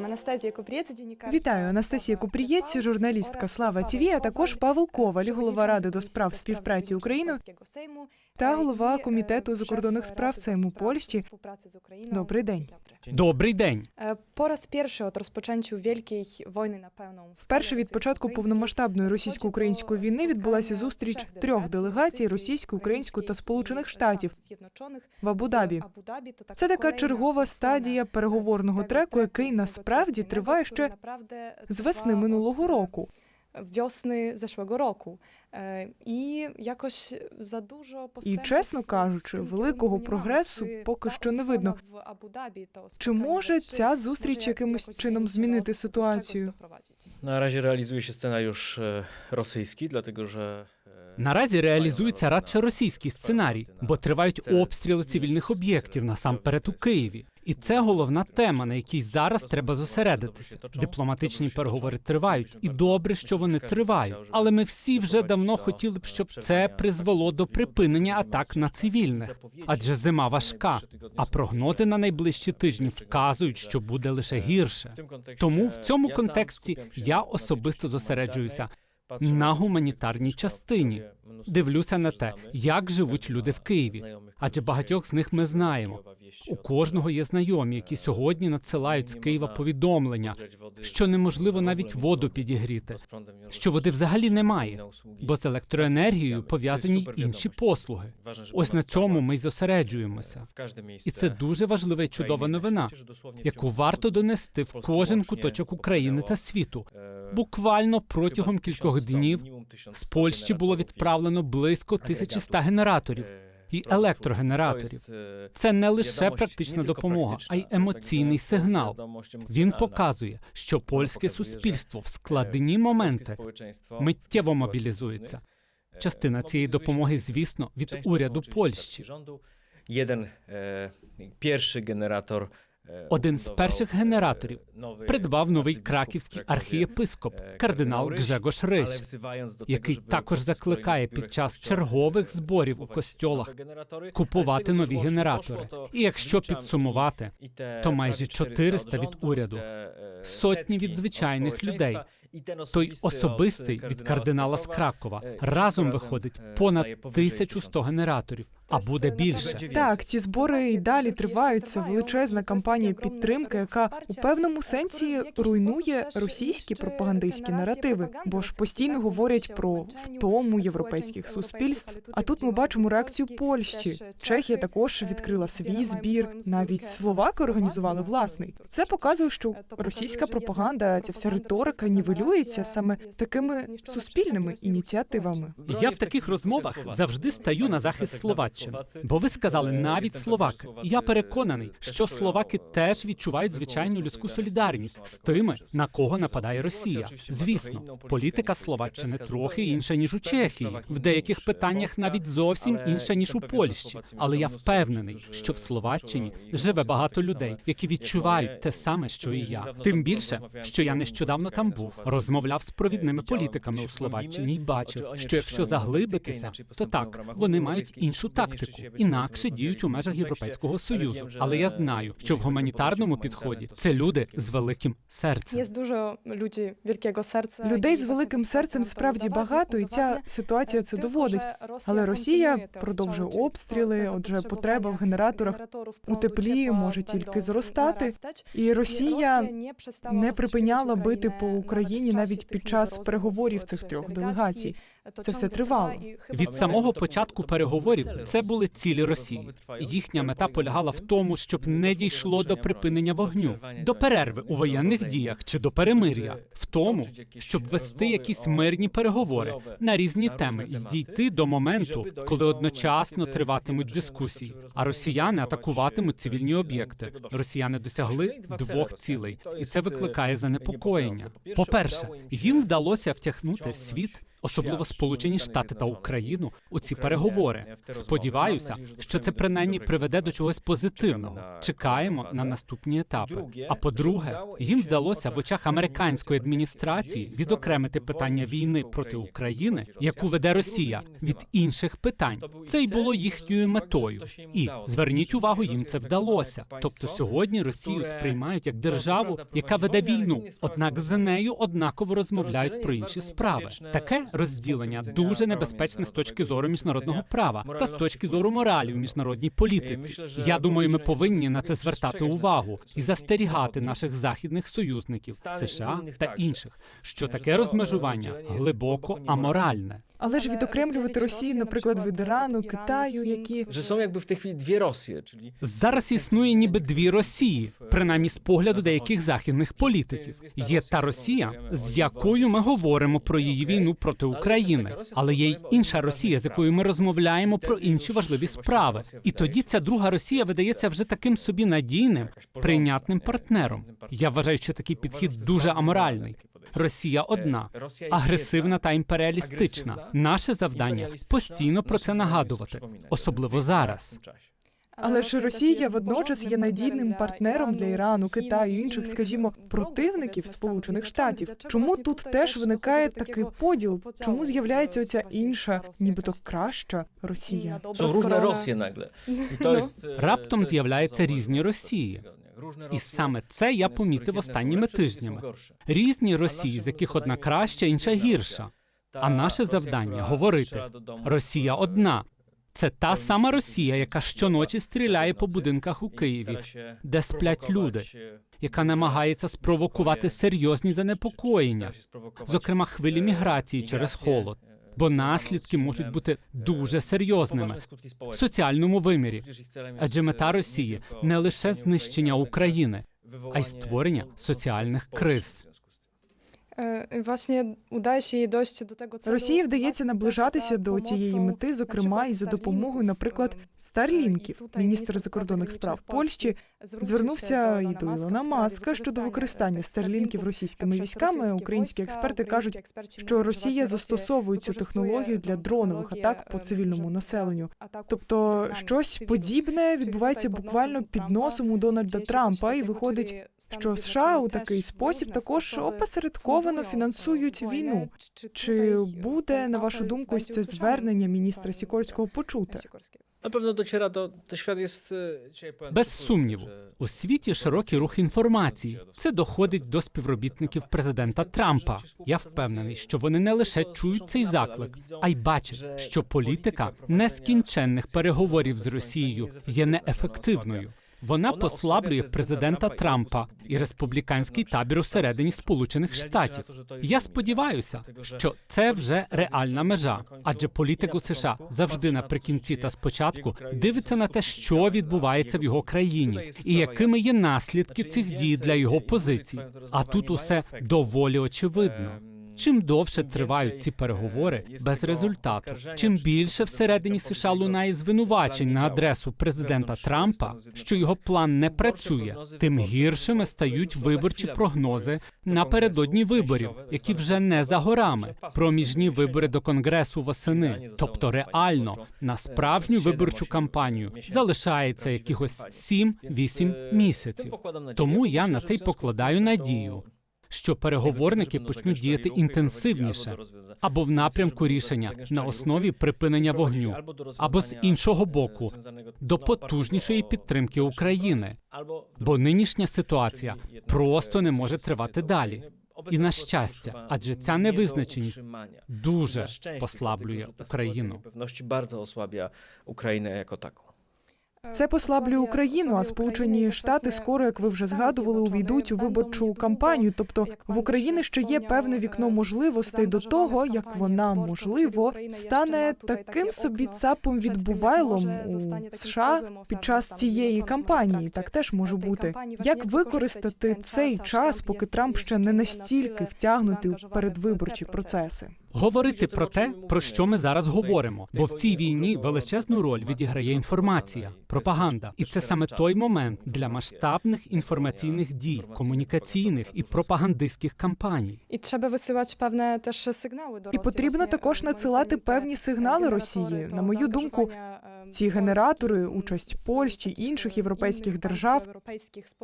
Anastazja Купрієць. Вітаю, Анастасія Купрієць, журналістка Слава ТІВІ, а також Павел Коваль, голова ради до справ співпраці України та голова комітету закордонних справ Сейму Польщі. Добрий день. Добрий день. Е, По раз перший от розпочатку Великої війни на певному Вперше від початку повномасштабної російсько-української війни відбулася зустріч трьох делегацій російської, української та Сполучених Штатів в Абу-Дабі. Це така чергова стадія переговорного треку, який насправді триває ще з весни минулого року. Весни зашłego року. Е, І якось за дуже І чесно кажучи, великого прогресу поки що не видно. Чи може ця зустріч якимось чином змінити ситуацію? Realizuje się scenariusz e, rosyjski, dlatego że. e, Наразі реалізується радше російський сценарій, бо тривають обстріли цивільних об'єктів насамперед у Києві. І це головна тема, на якій зараз треба зосередитися. Дипломатичні переговори тривають, і добре, що вони тривають. Але ми всі вже давно хотіли б, щоб це призвело до припинення атак на цивільних. Адже зима важка, а прогнози на найближчі тижні вказують, що буде лише гірше. Тому в цьому контексті я особисто зосереджуюся на гуманітарній частині. Дивлюся на те, як живуть люди в Києві, адже багатьох з них ми знаємо. У кожного є знайомі, які сьогодні надсилають з Києва повідомлення, що неможливо навіть воду підігріти, що води взагалі немає, бо з електроенергією пов'язані інші послуги. Ось на цьому ми й зосереджуємося. І це дуже важлива і чудова новина, яку варто донести в кожен куточок України та світу. Буквально протягом кількох днів з Польщі було відправлено близько 1100 генераторів і електрогенераторів. Це не лише практична допомога, а й емоційний сигнал. Він показує, що польське суспільство в складні моменти миттєво мобілізується. Частина цієї допомоги, звісно, від уряду Польщі. Pierwszy generator. e, Один з перших генераторів nowy придбав новий краківський архієпископ, e, кардинал Гжегош tego, який також закликає під час чергових зборів у костьолах купувати нові генератори. І якщо підсумувати, то майже prawie 400 від уряду, е, сотні від звичайних людей. Той особистий від кардинала з Кракова, е, разом виходить е, понад дає повище 1100 1100. генераторів, а буде більше. Так, ці збори і далі тривають. Це величезна кампанія підтримки, яка у певному сенсі руйнує російські пропагандистські наративи, бо ж постійно говорять про втому європейських суспільств. А тут ми бачимо реакцію Польщі. Чехія також відкрила свій збір. Навіть словаки організували власний. Це показує, що російська пропаганда, ця вся риторика нівелюється саме такими суспільними ініціативами. Я в таких розмовах завжди стаю на захист Словаччини. Бо ви сказали навіть словаки. Я переконаний, що словаки теж відчувають звичайну людську солідарність з тими, на кого нападає Росія. Звісно, політика Словаччини трохи інша ніж у Чехії, в деяких питаннях навіть зовсім інша ніж у Польщі. Але я впевнений, що в Словаччині живе багато людей, які відчувають те саме, що і я. Тим більше, що я нещодавно там був, розмовляв з провідними політиками у Словаччині і бачив, що якщо заглибитися, то так вони мають іншу тактику, інакше діють у межах Європейського союзу. Але я знаю, що в гуманітарному підході це люди з великим серцем. Є дуже люди великого серця. Людей з великим серцем справді багато, і ця ситуація це доводить. Але Росія продовжує обстріли. Отже, потреба в генераторах у теплі може тільки зростати. І Росія не припиняла бити по Україні навіть під час переговорів цих трьох делегацій. Це все тривало. Від самого початку переговорів це були цілі Росії. Їхня мета полягала в тому, щоб не дійшло до припинення вогню, до перерви у воєнних діях чи до перемир'я, в тому, щоб вести якісь мирні переговори на різні теми і дійти до моменту, коли одночасно триватимуть дискусії, а росіяни атакуватимуть цивільні об'єкти. Росіяни досягли двох цілей, і це викликає занепокоєння. По перше, їм вдалося втягнути світ особливо Сполучені Штати та Україну, у ці переговори. Сподіваюся, що це принаймні приведе до чогось позитивного. Чекаємо на наступні етапи. А по-друге, їм вдалося в очах американської адміністрації відокремити питання війни проти України, яку веде Росія, від інших питань. Це й було їхньою метою. І зверніть увагу, їм це вдалося. Тобто сьогодні Росію сприймають як державу, яка веде війну, однак з нею однаково розмовляють про інші справи. Таке розділення дуже небезпечне з точки зору міжнародного права та з точки зору моралі в міжнародній політиці. Я думаю, ми повинні на це звертати увагу і застерігати наших західних союзників США та інших, що таке розмежування глибоко аморальне. Але ж відокремлювати Росію, наприклад, від Ірану, Китаю, які Że są jakby w tej chwili dwie Rosje, czyli Зараз існує ніби дві Росії, принаймні з погляду деяких західних політиків. Є та Росія, з якою ми говоримо про її війну проти України, але є й інша Росія, з якою ми розмовляємо про інші важливі справи. І тоді ця друга Росія видається вже таким собі надійним, прийнятним партнером. Я вважаю, що такий підхід дуже аморальний. Росія одна, агресивна та імперіалістична. Наше завдання постійно про це нагадувати, особливо зараз. Але ж Росія водночас є надійним партнером для Ірану, Китаю інших, скажімо, противників Сполучених Штатів. Чому тут теж виникає такий поділ? Чому з'являється оця інша, нібито краща Росія? I to No. jest, e, Раптом з'являються різні Росії. І саме це я помітив останніми тижнями. Різні Росії, з яких одна краща, інша гірша. А наше завдання говорити: Росія е, одна. Це та сама Росія, яка щоночі стріляє по будинках у Києві, де сплять люди, яка намагається спровокувати серйозні занепокоєння, зокрема хвилі е, міграції через холод. Бо наслідки можуть бути дуже серйозними в соціальному вимірі. Адже мета Росії не лише знищення України, а й створення соціальних криз. Власне, удається їй досі до того. Росії вдається наближатися до цієї мети, зокрема і за допомогою, наприклад, Старлінків. Міністр закордонних справ Польщі звернувся і до Ілона Маска щодо використання старлінків російськими військами. Українські експерти кажуть, що Росія застосовує цю технологію для дронових атак по цивільному населенню. Тобто щось подібне відбувається буквально під носом у Дональда Трампа, і виходить, що США у такий спосіб також опосередковано фінансують війну. Чи буде на вашу думку ось це звернення міністра Сікорського почуте? Świat jest e, dzisiaj pełen Без сумніву, у світі широкий рух інформації. Це доходить до співробітників президента Трампа. Я впевнений, що вони не лише чують цей заклик, а й бачать, що політика нескінченних переговорів з Росією є неефективною. Вона послаблює президента Трампа і республіканський табір усередині Сполучених Штатів. Я сподіваюся, що це вже реальна межа, адже політик у США завжди наприкінці та спочатку дивиться на те, що відбувається в його країні, і якими є наслідки цих дій для його позицій. А тут усе доволі очевидно. Чим довше тривають ці переговори без результату, чим більше всередині США лунає звинувачень на адресу президента Трампа, що його план не працює, тим гіршими стають виборчі прогнози напередодні виборів, які вже не за горами. Проміжні вибори до конгресу восени, тобто реально на справжню виборчу кампанію залишається якихось 7-8 місяців. Тому я на це й покладаю надію що переговорники почнуть діяти інтенсивніше або в напрямку рішення на основі припинення вогню, або з іншого боку до потужнішої підтримки України. Бо нинішня ситуація просто не може тривати далі. І на щастя, адже ця невизначеність дуже послаблює Україну. Pewności bardzo osłabia Ukrainę jako taką. Це послаблює Україну, а Сполучені Штати скоро, як ви вже згадували, увійдуть у виборчу кампанію. Тобто в Україні ще є певне вікно можливостей до того, як вона можливо стане таким собі цапом відбувайлом у США під час цієї кампанії. Так теж може бути. Як використати цей час, поки Трамп ще не настільки втягнутий у передвиборчі процеси? Говорити про те, про що ми зараз говоримо, бо в цій війні величезну роль відіграє інформація, пропаганда, і це саме той момент для масштабних інформаційних дій, комунікаційних і пропагандистських кампаній. І треба висилати певне теж сигнали до І потрібно також надсилати певні сигнали Росії. На мою думку, е, ці генератори, участь Польщі, інших, інших європейських держав,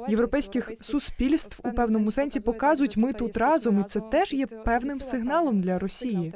європейських суспільств. у певному сенсі показують, ми тут разом, і це теж є певним сигналом для сигнал Росії.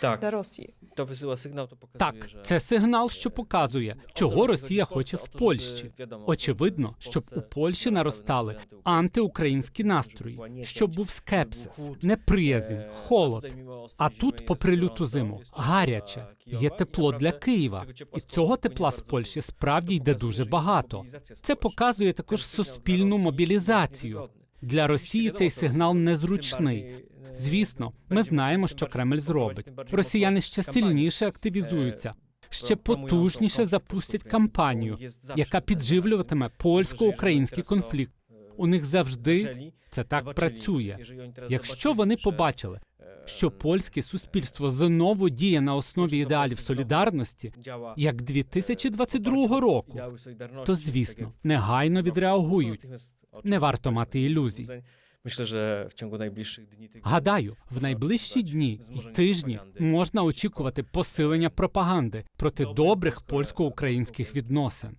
теж для, Росії. to wysyła sygnał, to pokazuje, Так, це сигнал, що показує, чого Росія хоче в Польщі. Очевидно, щоб у Польщі наростали антиукраїнські настрої, щоб був скепсис, неприязнь, Е, холод. а тут, попри люту зиму, гаряче, є тепло для Києва, і z цього тепла з Польщі справді To йде дуже багато. Це показує Ten також суспільну мобілізацію. Для Росії цей сигнал незручний. Звісно, ми знаємо, що Кремль зробить. Росіяни ще сильніше активізуються, ще потужніше запустять кампанію, яка підживлюватиме польсько-український конфлікт. У них завжди це так працює. Якщо вони побачили, що польське суспільство знову діє на основі ідеалів солідарності, як 2022 року, то звісно негайно відреагують. Не варто мати ілюзій. Гадаю, в найближчі дні і тижні можна очікувати посилення пропаганди проти добрих польсько-українських відносин.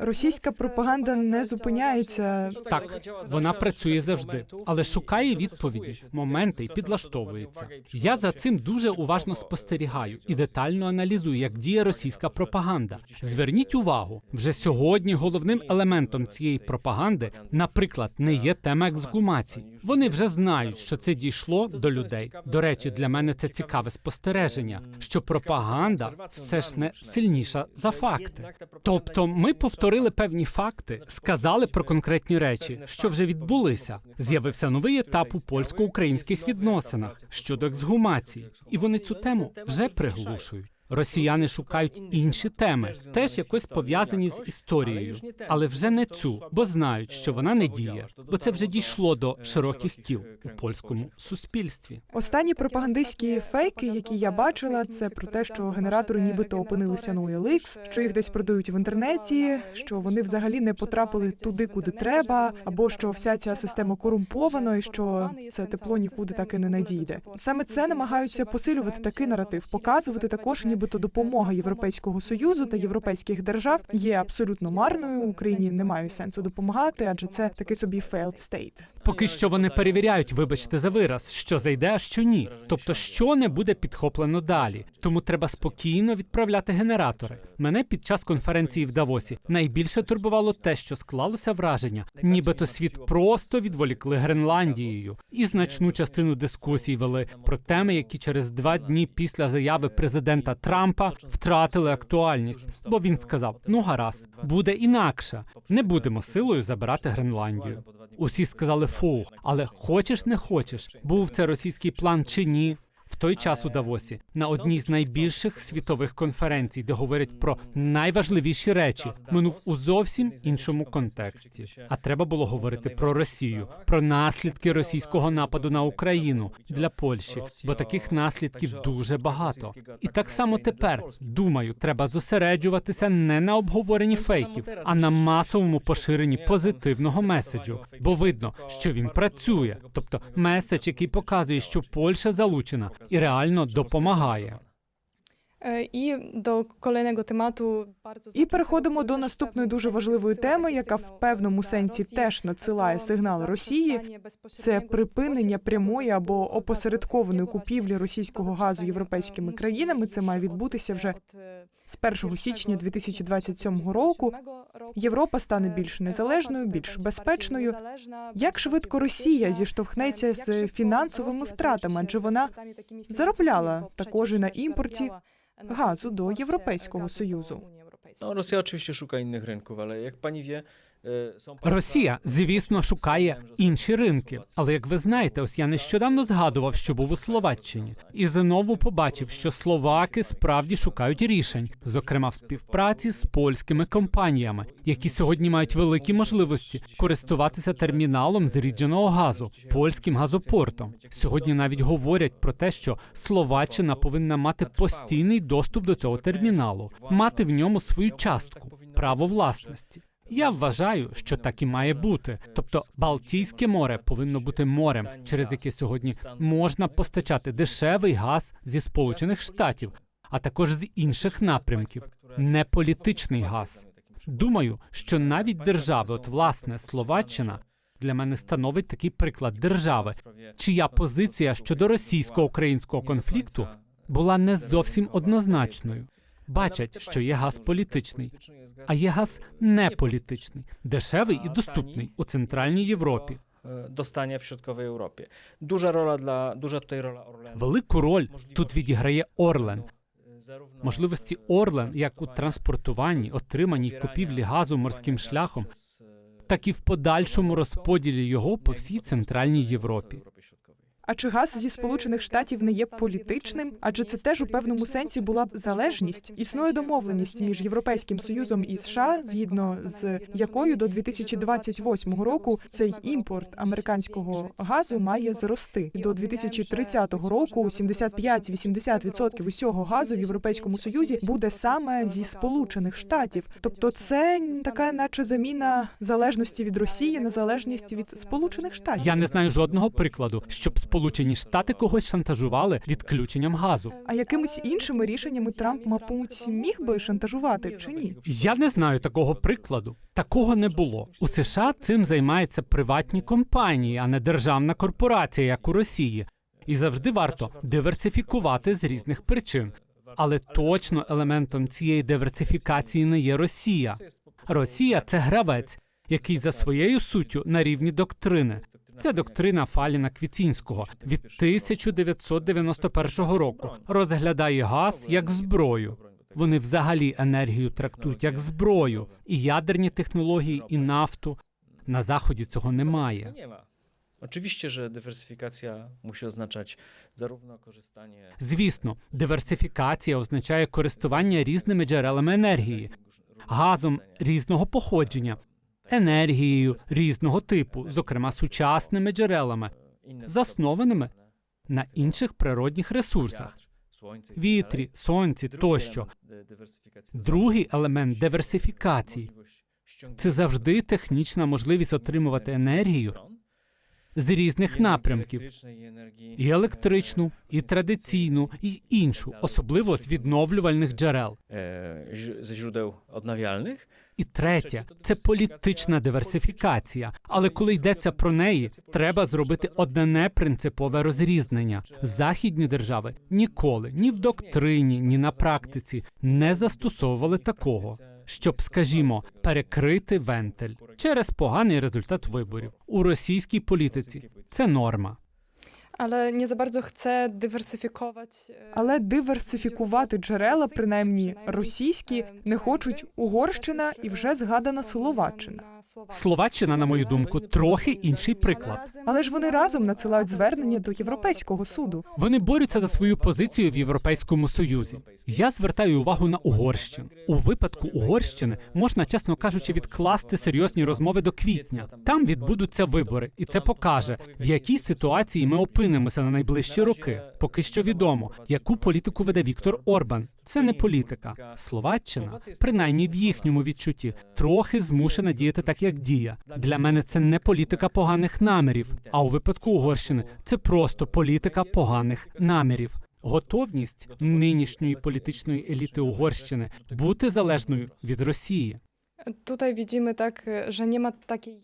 Російська пропаганда не зупиняється. Так, вона працює завжди, але шукає відповіді, моменти і підлаштовується. Я за цим дуже уважно спостерігаю і детально аналізую, як діє російська пропаганда. Зверніть увагу, вже сьогодні головним елементом цієї пропаганди, наприклад, не є тема ексгумацій. Вони вже знають, що це дійшло до людей. До речі, для мене це цікаве спостереження, що пропаганда все ж не сильніша за факти. Тобто, ми повторили певні факти, сказали про конкретні речі, що вже відбулися. З'явився новий етап у польсько-українських відносинах щодо ексгумації, і вони цю тему вже приглушують. Росіяни шукають інші теми, теж якось пов'язані з історією, але вже не цю, бо знають, що вона не діє, бо це вже дійшло до широких кіл у польському суспільстві. Останні пропагандистські фейки, які я бачила, це про те, що генератори нібито опинилися на OLX, що їх десь продають в інтернеті, що вони взагалі не потрапили туди, куди треба, або що вся ця система корумпована, і що це тепло нікуди так і не надійде. Саме це намагаються посилювати такий наратив, показувати також, нібито допомога Європейського союзу та європейських держав є абсолютно марною. Україні немає сенсу допомагати, адже це такий собі failed state. Поки що вони перевіряють, вибачте за вираз, що зайде, а що ні. Тобто, що не буде підхоплено далі. Тому треба спокійно відправляти генератори. Мене під час конференції в Давосі найбільше турбувало те, що склалося враження, нібито світ просто відволікли Гренландією, і значну частину дискусій вели про теми, які через два дні після заяви президента Трампа втратили актуальність. Бо він сказав: ну гаразд, буде інакше. Не будемо силою забирати Гренландію. Усі сказали фу, але хочеш не хочеш, був це російський план чи ні. В той час у Давосі на одній з найбільших світових конференцій, де говорять про найважливіші речі, минув у зовсім іншому контексті. А треба було говорити про Росію, про наслідки російського нападу на Україну для Польщі, бо таких наслідків дуже багато. І так само тепер думаю, треба зосереджуватися не на обговоренні фейків, а на масовому поширенні позитивного меседжу, бо видно, що він працює, тобто меседж, який показує, що Польща залучена і реально допомагає. Е, І до kolejnego темату І переходимо до наступної дуже важливої теми, яка в певному сенсі теж надсилає сигнал Росії. Це припинення прямої або опосередкованої купівлі російського газу європейськими країнами. Це має відбутися вже з 1 січня 2027 року. Європа стане більш незалежною, більш безпечною. Як швидко Росія зіштовхнеться з фінансовими втратами, адже вона заробляла також і на імпорті газу до Європейського Союзу. No, Rosja oczywiście szuka innych rynków, ale jak pani wie, e, Росія, звісно, шукає інші ринки. Але як ви знаєте, ось я нещодавно згадував, що був у Словаччині, і знову побачив, що словаки справді шукають рішень, зокрема в співпраці з польськими компаніями, які сьогодні мають великі можливості користуватися терміналом зрідженого газу, польським газопортом. Сьогодні навіть говорять про те, що Словаччина повинна мати постійний доступ до цього терміналу, мати в ньому свою частку, право власності. Я вважаю, що так і має бути. Тобто Балтійське море повинно бути морем, через яке сьогодні можна постачати дешевий газ зі Сполучених Штатів, а також з інших напрямків, не політичний газ. Думаю, що навіть держави, от власне Словаччина, для мене становить такий приклад держави, чия позиція щодо російсько-українського конфлікту була не зовсім однозначною. Бачать, що є газ політичний, а є газ неполітичний, дешевий і доступний у центральній Європі. dostania w środkowej Europie. Duża rola dla, duża tutaj rola Orlenu. Велику роль тут відіграє Орлен. Zarówno, Можливості e, Орлен як у транспортуванні, отриманні й купівлі газу морським шляхом, e, так і в подальшому розподілі його по всій центральній Європі. А чи газ зі сполучених штатів не є політичним? Адже це теж у певному сенсі була б залежність. Існує домовленість між Європейським союзом і США, згідно з якою до 2028 року цей імпорт американського газу має зрости. До 2030 року 75-80% усього газу в Європейському Союзі буде саме зі сполучених штатів. Тобто, це така, наче заміна залежності від Росії на залежність від сполучених штатів. Я не знаю жодного прикладу, щоб Сполучені Штати когось шантажували відключенням газу. А якимись іншими рішеннями Трамп, мабуть, міг би шантажувати чи ні? Я не знаю такого прикладу. Такого не було. У США цим займаються приватні компанії, а не державна корпорація, як у Росії. І завжди варто диверсифікувати з різних причин. Але точно елементом цієї диверсифікації не є Росія. Росія це гравець, який за своєю суттю на рівні доктрини. Це доктрина Фаліна Квіцінського від 1991 року. Розглядає газ як зброю. Вони взагалі енергію трактують як зброю, і ядерні технології, і нафту. На заході цього немає. Oczywiście, że dywersyfikacja musi oznaczać zarówno korzystanie Звісно, диверсифікація означає користування різними джерелами енергії, газом різного походження, енергією різного типу, зокрема сучасними джерелами, заснованими на інших природних ресурсах, вітрі, сонці тощо. Другий елемент диверсифікації це завжди технічна можливість отримувати енергію з різних напрямків. І електричну, і традиційну, і іншу, особливо з відновлювальних джерел. І третє це політична диверсифікація. Але коли йдеться про неї, треба зробити одне принципове розрізнення. Західні держави ніколи ні в доктрині, ні на практиці не застосовували такого, щоб, скажімо, перекрити вентиль через поганий результат виборів у російській політиці. Це норма. Ale nie za bardzo chcę dywersyfikować. e, Але диверсифікувати джерела, принаймні російські, не хочуть Угорщина і вже згадана Словаччина. Словаччина, на мою думку, трохи інший приклад. Але ж вони разом надсилають звернення до Європейського суду. Вони борються за свою позицію в Європейському Союзі. Я звертаю увагу на Угорщину. У випадку Угорщини можна, чесно кажучи, відкласти серйозні розмови до квітня. Там відбудуться вибори, і це покаже, в якій ситуації ми опинимося на найближчі роки. Поки що відомо, яку політику веде Віктор Орбан. Це не політика. Словаччина, принаймні в їхньому відчутті, трохи змушена діяти так, як діє. Для мене це не політика поганих намірів. А у випадку Угорщини це просто політика поганих намірів. Готовність нинішньої політичної еліти Угорщини бути залежною від Росії. Tutaj widzimy tak, że nie ma takiej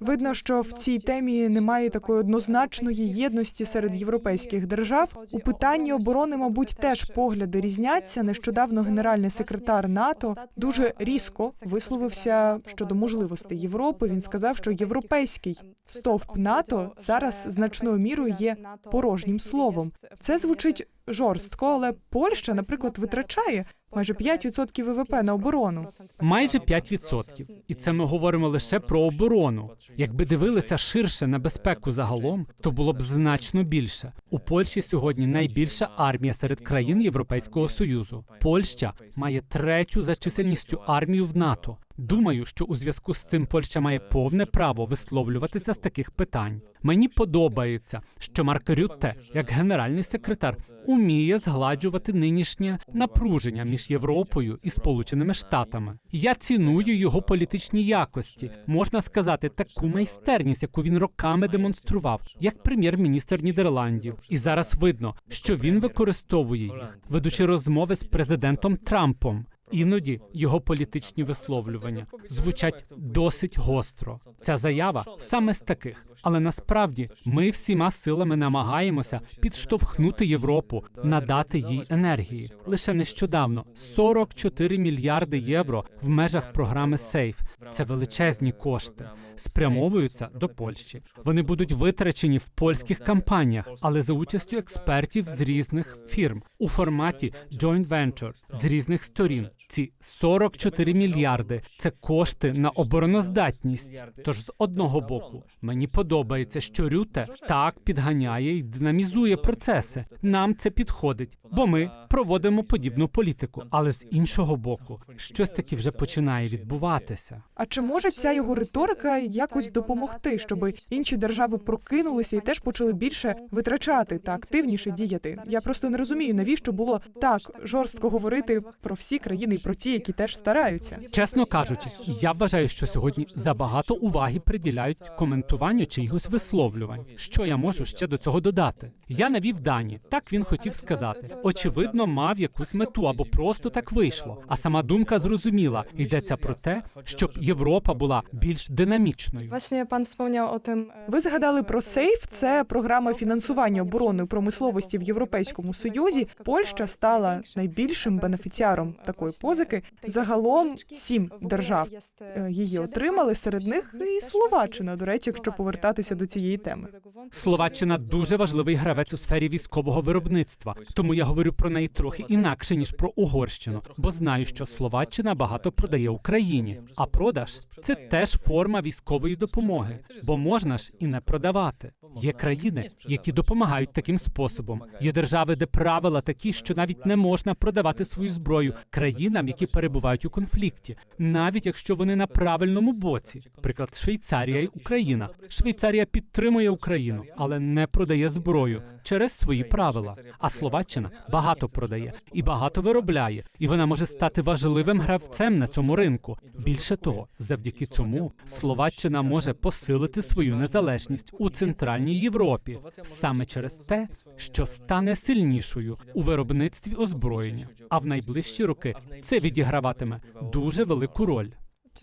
Видно, що в цій темі немає такої однозначної єдності серед європейських держав. У питанні оборони, мабуть, теж погляди різняться. Нещодавно генеральний секретар НАТО дуже різко висловився щодо можливостей Європи. Він сказав, що європейський стовп НАТО зараз значною мірою є порожнім словом. Це звучить жорстко, але Польща, наприклад, витрачає майже 5% ВВП на оборону. Майже 5%. І це ми говоримо лише про оборону. Якби дивилися ширше на безпеку загалом, то було б значно більше. У Польщі сьогодні найбільша армія серед країн Європейського союзу. Польща має третю за чисельністю армію в НАТО. Думаю, що у зв'язку з цим Польща має повне право висловлюватися з таких питань. Мені подобається, що Марк Рютте, як генеральний секретар, уміє згладжувати нинішнє напруження між Європою і Сполученими Штатами. Я ціную його політичні якості. Можна сказати, таку майстерність, яку він роками демонстрував, як прем'єр-міністр Нідерландів. І зараз видно, що він використовує їх, ведучи розмови з президентом Трампом. Іноді його політичні висловлювання звучать досить гостро. Ця заява саме з таких, але насправді ми всіма силами намагаємося підштовхнути Європу, надати їй енергії. Лише нещодавно 44 мільярди євро в межах програми Сейф. Це величезні кошти, спрямовуються до Польщі. Вони будуть витрачені в польських кампаніях, але за участю експертів з різних фірм у форматі joint venture з різних сторін. Ці 44 мільярди це кошти на обороноздатність. Тож з одного боку мені подобається, що Рюте так підганяє і динамізує процеси. Нам це підходить, бо ми проводимо подібну політику. Але з іншого боку, щось таки вже починає відбуватися. А чи може ця його риторика якось допомогти, щоб інші держави прокинулися і теж почали більше витрачати та активніше діяти? Я просто не розумію, навіщо було так жорстко говорити про всі країни і про ті, які теж стараються. Чесно кажучи, я вважаю, що сьогодні забагато уваги приділяють коментуванню чиїхось висловлювань. Що я можу ще до цього додати? Я навів дані. Так він хотів сказати. Очевидно, мав якусь мету або просто так вийшло. А сама думка зрозуміла. Йдеться про те, щоб Європа була більш динамічною. Właśnie pan wspomniał o tym. e, Ви згадали про сейф. Це програма фінансування оборонної промисловості в Європейському Союзі. Польща стала найбільшим бенефіціаром такої позики. Загалом сім держав е, її отримали. Серед них і Словаччина. До речі, якщо повертатися до цієї теми. Словаччина дуже важливий гравець у сфері військового виробництва, тому я говорю про неї трохи інакше ніж про Угорщину, бо знаю, що Словаччина багато продає Україні. А продаж це теж форма військової допомоги, бо можна ж і не продавати. Є країни, які допомагають таким способом. Є держави, де правила такі, що навіть не можна продавати свою зброю країнам, які перебувають у конфлікті, навіть якщо вони на правильному боці. Приклад Швейцарія і Україна. Швейцарія підтримує Україну, але не продає зброю через свої правила. А Словаччина багато продає і багато виробляє, і вона може стати важливим гравцем на цьому ринку. Більше того, завдяки цьому Словаччина може посилити свою незалежність у центральній Європі саме через те, що стане сильнішою у виробництві озброєння. А в найближчі роки це відіграватиме дуже велику роль.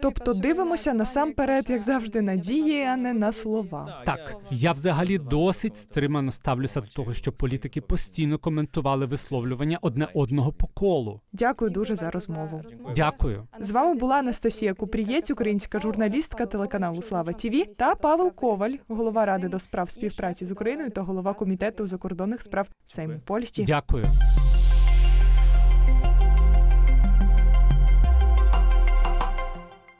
Тобто дивимося насамперед, як завжди, на дії, а не на слова. Так, я взагалі досить стримано ставлюся до того, що політики постійно коментували висловлювання одне одного по колу. Дякую дуже за розмову. Дякую. З вами була Анастасія Купрієць, українська журналістка телеканалу Слава ТІВІ та Павел Коваль, голова ради до справ співпраці з Україною та голова комітету закордонних справ Сейму Польщі. Дякую.